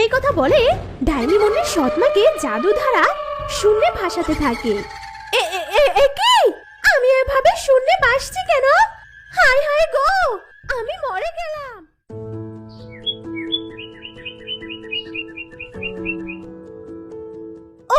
এই কথা বলে ডাইনি মনের সৎমাকে জাদু ধারা শূন্যে ভাসাতে থাকে। আমি এভাবে শূন্যে ভাসছি কেন? হায় হায় গো, আমি মরে গেলাম।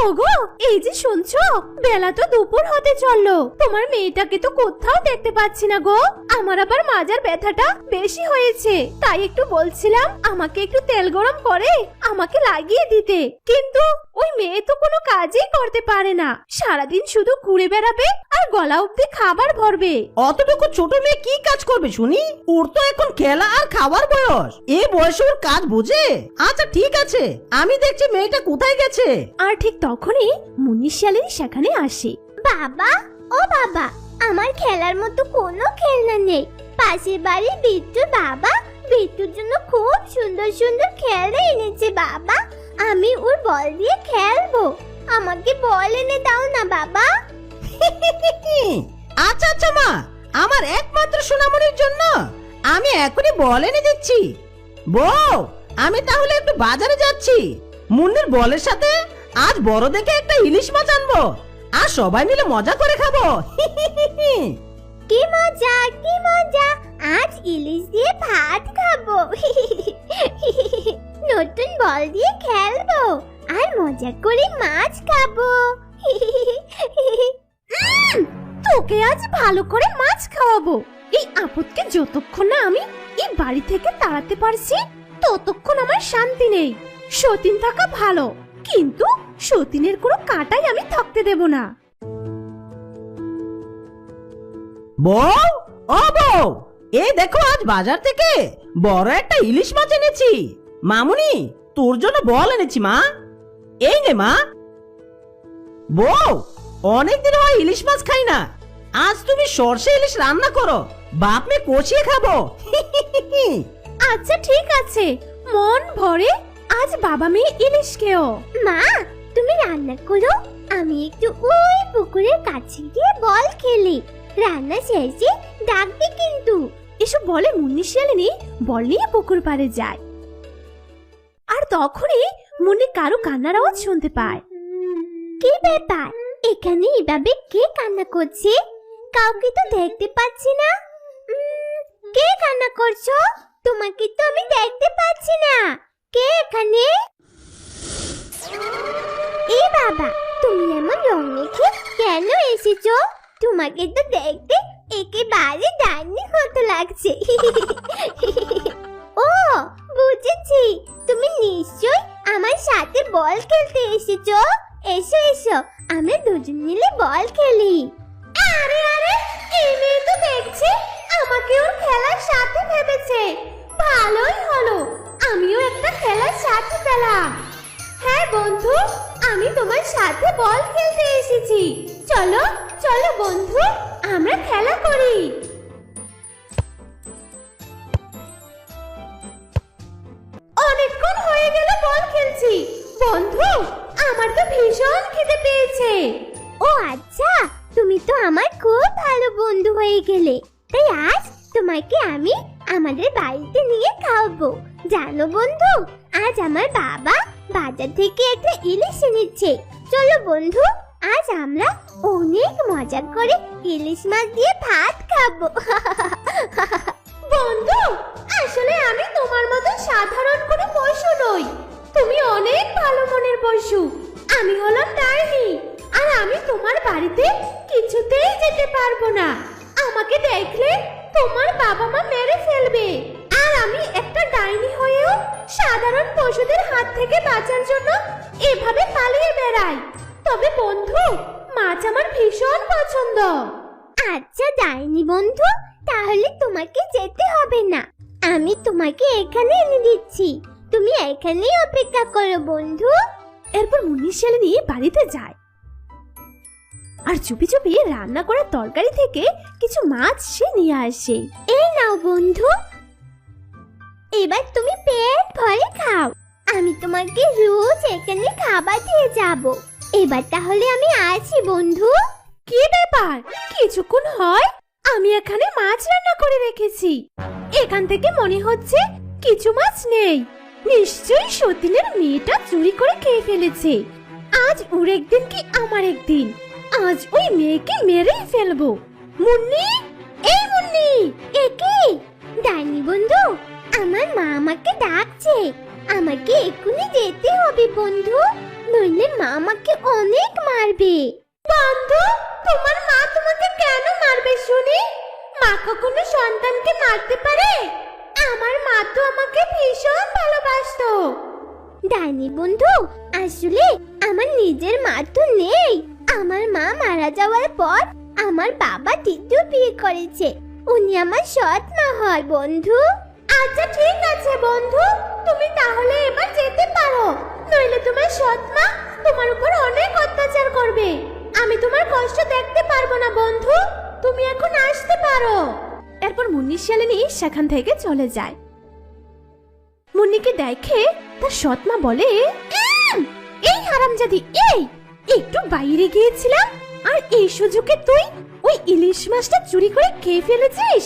ওগো, এই যে শুনছো, বেলা তো দুপুর হতে চলল। তোমার মেয়েটাকে তো কোথাও দেখতে পাচ্ছি না গো। আমার আবার মাজার ব্যথাটা বেশি হয়েছে। তাই একটু বলছিলাম আমাকে একটু তেল গরম করে আমাকে লাগিয়ে দিতে। কিন্তু ওই মেয়ে তো কোনো কাজই করতে পারে না। সারাদিন শুধু ঘুরে বেড়াবে আর গলা অব্দি খাবার ভরবে। অতটুকু ছোট মেয়ে কি কাজ করবে শুনি? ওর তো এখন খেলা আর খাওয়ার বয়স। এ বয়সে ওর কাজ বুঝে? আচ্ছা ঠিক আছে। আমি দেখছি মেয়েটা কোথায় গেছে। আর ঠিক তখনই মুন্নি শিয়ালিনী সেখানে আসে। বাবা ও বাবা আমার খেলার মতো কোনো খেলনা নেই। পাশের বাড়ির বিট্টুর বাবা বিট্টুর জন্য খুব সুন্দর সুন্দর খেলনা এনেছে বাবা। আমি ওর বল দিয়ে খেলব। আমাকে বল এনে দাও না বাবা। আচ্ছা আচ্ছা মা, আমার একমাত্র সোনামণির জন্য আমি এখনই বল এনে দিচ্ছি। বউ, আমি তাহলে একটু বাজারে যাচ্ছি। মুন্নির বলের সাথে আজ বড় দেখে একটা ইলিশ মাছ আনব। আর সবাই মিলে মজা করে খাব। কি মজা কি মজা। আজ ইলিশ দিয়ে ভাত খাব। নতুন বল দিয়ে খেলব আর মজা করে মাছ খাব। তোকে আজ ভালো করে মাছ খাওয়াবো। এই আপদকে যতক্ষণ না আমি এই বাড়ি থেকে তাড়াতে পারছি ততক্ষণ আমার শান্তি নেই। সতীন থাকা ভালো। কিন্তু সতীনের কোনো কাটাই আমি থাকতে দেব না। বউ? ও বউ! এ দেখো আজ বাজার থেকে বড় একটা ইলিশ মাছ এনেছি। মামুনি তোর জন্য বল এনেছি মা। এই নে মা। বউ অনেকদিন হয় ইলিশ মাছ খাই না। আজ তুমি সর্ষে ইলিশ রান্না করো। বাপ মে কষিয়ে খাব। আচ্ছা ঠিক আছে। মন ভরে আজ বাবা মেয়ে ইলিশ খেও। মা তুমি রান্না করো। আমি একটু ওই পুকুরের কাছে গিয়ে বল খেলি। রান্না শেষে ডাকবে কিন্তু। এসব বলে মুন্নি শিয়ালিনী বল নিয়ে পুকুর পাড়ে যায়। আর তখনই মুন্নি কারও কান্নার আওয়াজ শুনতে পায়। কি ব্যাপার? এখানে এভাবে কে কান্না করছে? কাউকে তো দেখতে পাচ্ছি না। কে কান্না করছ? তোমাকে তো আমি দেখতে পাচ্ছি না। কে এখানে? এ বাবা, তুমি এমন রং মেখে কেন এসেছ? তোমাকে তো দেখতে একেবারে ডাইনি মতো লাগছে। ও, বুঝেছি। তুমি নিশ্চয় আমার সাথে বল খেলতে এসেছ। এসো এসো, আমরা দুজন মিলে বল খেলি। আরে আরে, এই মেয়ে তো দেখছি আমাকে ওর খেলার সাথে ভেবেছে। ভালোই হলো। আমিও একটা খেলার সাথে পেলাম। হ্যাঁ বন্ধু, আমি তোমার সাথে বল খেলতে এসেছি। চলো চলো বন্ধু, আমরা খেলা করি। অনেকক্ষণ হয়ে গেল বল খেলছি। বন্ধু, আমার তো ভীষণ খিদে পেয়েছে। ও আচ্ছা তুমি তো আমার খুব ভালো বন্ধু হয়ে গেলে। তাই আজ তোমাকে আমি আমাদের বাড়িতে নিয়ে খাওয়াবো। জানো বন্ধু, আজ আমার বাবা বাজার থেকে একটা ইলিশ এনেছে। চলো বন্ধু, আজ আমরা অনেক মজা করে ইলিশ মাছ দিয়ে ভাত খাব। বন্ধু, আসলে আমি তোমার মতো সাধারণ কোনো পশু নই। তুমি অনেক ভালো মনের পশু। আমি হলাম ডাইনি, আর আমি তোমার বাড়িতে কিছুতেই যেতে পারব না। আমাকে দেখলে তোমার বাবা মা মেরে ফেলবে। আর আমি একটা ডাইনি হয়েও সাধারণ পশুদের হাত থেকে বাঁচার জন্য এভাবে পালিয়ে বেড়াই। তবে বন্ধু মাছ আমার ভীষণ পছন্দ। আচ্ছা যাইনি বন্ধু তাহলে তোমাকে যেতে হবে না। আমি তোমাকে এখানে এনে দিচ্ছি। তুমি এখানেই অপেক্ষা করো বন্ধু। এরপর মুন্নি শিয়ালিনী বাড়িতে যায়। আর চুপি চুপি রান্না করা তরকারি থেকে কিছু মাছ সে নিয়ে আসে। এই নাও বন্ধু এবার তুমি পেট ভরে খাও। আমি তোমাকে রোজ এখানে খাবার দিয়ে যাব। এবার তাহলে আমি আসি, বন্ধু। কি ব্যাপার? কিছুক্ষণ হয়? আমি এখানে মাছ রান্না করে রেখেছি। এখান থেকে মনে হচ্ছে কিছু মাছ নেই। নিশ্চয়ই সতীনের মেয়েটা চুরি করে খেয়ে ফেলেছে। আজ ওর একদিন কি আমার একদিন? আজ ওই মেয়েকে মেরেই ফেলব। মুন্নি? এই মুন্নি! একে ডাইনি বন্ধু বন্ধু আসলে আমার নিজের মা তো নেই। আমার মা মারা যাওয়ার পর আমার বাবা দ্বিতীয় বিয়ে করেছে। উনি আমার সৎ মা হয়, বন্ধু। আচ্ছা ঠিক আছে, বন্ধু। তুমি তাহলে এবার যেতে পারো। নইলে তোমার সৎ মা তোমার উপর অনেক অত্যাচার করবে। আমি তোমার কষ্ট দেখতে পারব না, বন্ধু। তুমি এখন আসতে পারো। এরপর মুন্নি শালিনী সেখান থেকে চলে যায়। মুন্নিকে দেখে তার সৎ মা বলে "উম, এই হারামজাদি এই একটু বাইরে গিয়েছিলাম আর এই সুযোগে তুই ওই ইলিশ মাছটা চুরি করে খেয়ে ফেলেছিস?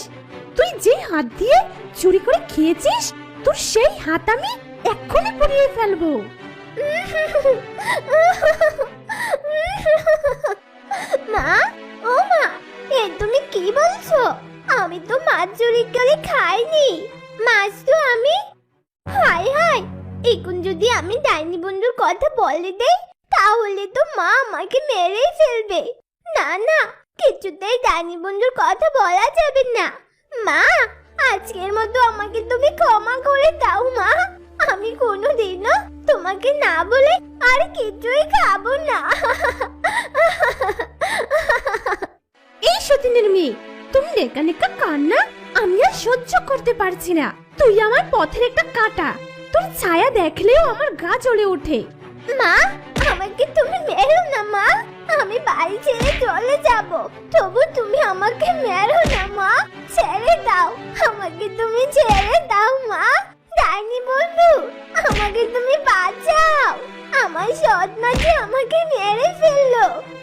তুই যে হাত দিয়ে চুরি করে খেয়েছিস তোর সেই হাত আমি এক্ষুনি পুড়িয়ে ফেলব। মা ও মা এ তুমি কি বলছো? আমি তো মাছ চুরি করে খাইনি। মাছ তো আমি হাই হাই এখন যদি আমি ডাইনি বন্ধুর কথা বলে দেই, তাহলে তো মা আমাকে মেরেই ফেলবে। না না, কিছুতেই ডাইনি বন্ধুর কথা বলা যাবে না। মা, আজকের মতো আমাকে তুমি ক্ষমা করে দাও, মা। আমি কোনোদিনও তোমাকে না বলে আর কিছুই খাব না। এই সতীনের মেয়ে, তুমি নেকা নেকা কান্না আমি আর সহ্য করতে পারছি না। তুই আমার পথের একটা কাটা। তোর ছায়া দেখলেও আমার গা জ্বলে ওঠে। মা, আমাকে তুমি মেরো না, মা। আমি বাড়ি ছেড়ে চলে যাব। তবু তুমি আমাকে মেরো না, মা। ছেড়ে দাও। আমাকে তুমি ছেড়ে দাও, মা। ডাইনি বন্ধু, আমাকে তুমি বাঁচাও। আমার সৎ আমাকে মেরে ফেলল।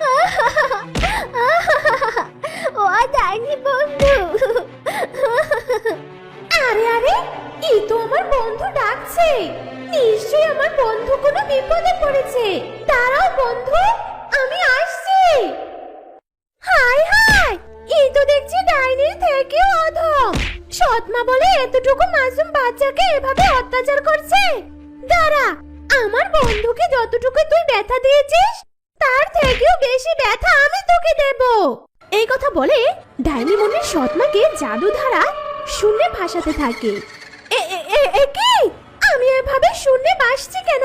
ও ডাইনি বন্ধু। আরে আরে এই তো আমার বন্ধু ডাকছে। নিশ্চয়ই আমার বন্ধু কোনো বিপদে পড়েছে। দাঁড়াও বন্ধু, আমি আসছি। হাই হাই, এই তো দেখছি ডাইনির থেকে অধম। সৎমা বলে এতটুকু মাসুম বাচ্চাকে এভাবে অত্যাচার করছে। দাঁড়া, আমার বন্ধুকে যতটুকু তুই ব্যথা দিয়েছিস, তার থেকেও বেশি ব্যথা আমি তোকে দেব। এই কথা বলে ডাইনি মনের সৎমাকে জাদু ধারা শূন্যে ভাসাতে থাকে। এ এ কি? আমি এভাবে শূন্যে ভাসছি কেন?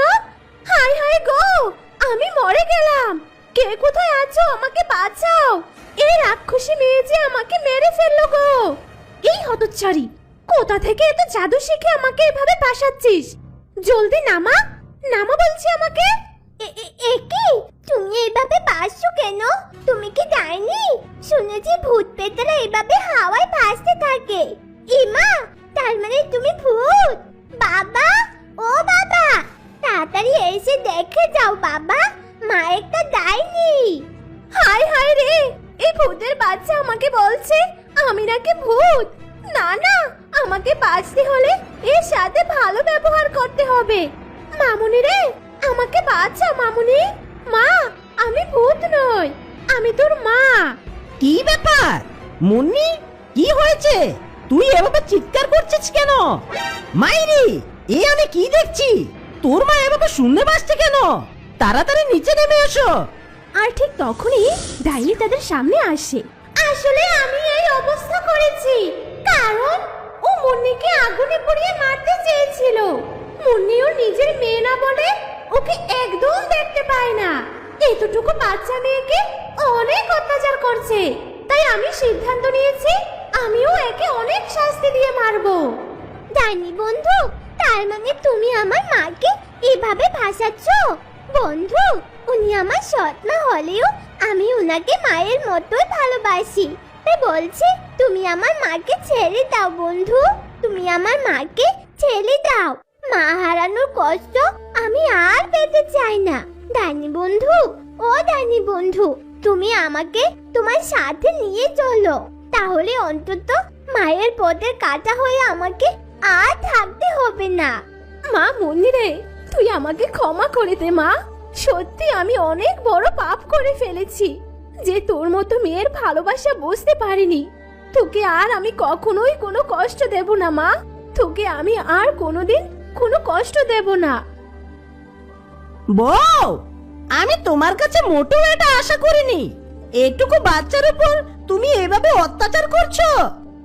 হাই হাই গো, আমি মরে গেলাম। কে কোথায় আছো? আমাকে বাঁচাও। এই রাক্ষসী মেয়ে যে আমাকে মেরে ফেলল গো। এই হতচ্ছারি কোথা থেকে এত জাদু শিখে আমাকে এভাবে ভাসাচ্ছিস? জলদি নামা নামা বলছি আমাকে। এ- কি? তুমি এইভাবে বাসছো কেন? তুমি কি শুনেছি ভূত পেতরা এইভাবে হাওয়ায় ভাসতে থাকে। ইমা তার মানে তুমি ভূত? বাবা, ও বাবা, তাড়াতাড়ি এসে দেখে যাও বাবা, মা একটা ডাইনি। হাই হাই রে, এই ভূতের বাচ্চা আমাকে বলছে আমি নাকি ভূত। না না, আমাকে বাঁচতে হলে এর সাথে ভালো ব্যবহার করতে হবে। মামুনি রে, আমাকে বাঁচা মামুনি। মা, আমি ভূত নই, আমি তোর মা। কি ব্যাপার? মুন্নি কি হয়েছে? তুই এভাবে চিৎকার করছিস কেন? মাইরি এ আমি কি দেখছি? তোর মা এভাবে শুনতে পাচ্ছে কেন? তাড়াতাড়ি নিচে নেমে এসো। আর ঠিক তখনই ডাইনি তাদের সামনে আসে। আসলে আমি এই অবস্থা করেছি কারণ ও মুন্নিকে আগুনে পুড়িয়ে মারতে চেয়েছিল। মুন্নি ওর নিজের মেয়ে না বলে ওকে একদম দেখতে পায় না। এতটুকু বাচ্চা মেয়েকে অনেক অত্যাচার করছে। তাই আমি সিদ্ধান্ত নিয়েছি, আমিও একে অনেক শাস্তি দিয়ে মারবো। ডাইনি বন্ধু, তার মানে তুমি আমার মাকে এভাবে ভাসাচ্ছ বন্ধু, উনি আমার সৎ মা হলেও আমি উনাকে মায়ের মতোই ভালোবাসি। তাই বলছি, তুমি আমার মাকে ছেড়ে দাও বন্ধু। তুমি আমার মাকে ছেড়ে দাও। মা হারানোর কষ্ট আমি আর পেতে চাই না। ডাইনি বন্ধু, ও ডাইনি বন্ধু তুমি আমাকে তোমার সাথে নিয়ে চলো। তাহলে অন্তত মায়ের পথের কাটা হয়ে আমাকে আর থাকতে হবে না। মা মন্দিরে তুই আমাকে ক্ষমা করে দে মা। সত্যি আমি অনেক বড় পাপ করে ফেলেছি যে তোর মতো মেয়ের ভালোবাসা বুঝতে পারিনি। তোকে আর আমি কখনোই কোনো কষ্ট দেব না মা। তোকে আমি আর কোনোদিন কোনো কষ্ট দেব না। বউ! আমি তোমার কাছে মোটেও এটা আশা করিনি। এটুকু বাচ্চার উপর তুমি এভাবে অত্যাচার করছ,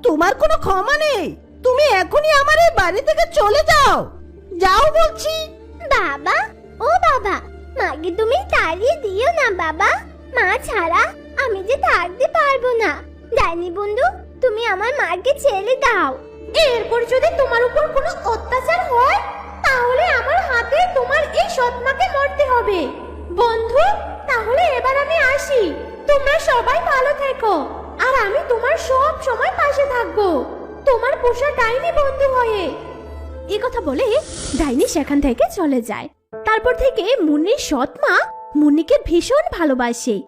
তোমার কোনো ক্ষমা নেই। তুমি এখনই আমার এই বাড়ি থেকে চলে যাও। যাও বলছি। বাবা, ও বাবা মাকে তুমি তাড়িয়ে দিও না বাবা। মা ছাড়া আমি যে থাকতে পারব না। ডাইনি বন্ধু, তুমি আমার মাকে ছেড়ে দাও। এরপর যদি তোমার উপর কোনো অত্যাচার হয়, তাহলে আমার হাতে তোমার এই সৎমাকে মরতে হবে। বন্ধু, তাহলে এবার আমি আসি। তোমরা সবাই ভালো থেকো, আর আমি তোমার সব সময় পাশে থাকব। তোমার পোষা ডাইনি বন্ধু হয়ে। এ কথা বলে ডাইনি সেখান থেকে চলে যায়। তারপর থেকে মুন্নির সৎ মা মুন্নিকে ভীষণ ভালোবাসে।